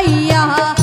পাইয়া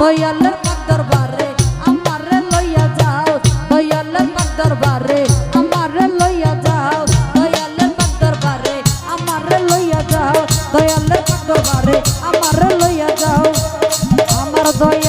দয়ালের পাক দরবারে আমারে লইয়া যাও দয়ালের পাক দরবারে আমারে লইয়া যাও দয়ালের পাক দরবারে আমারে লইয়া যাও দয়ালের পাক দরবারে আমারে লইয়া যাও। আমার দয়া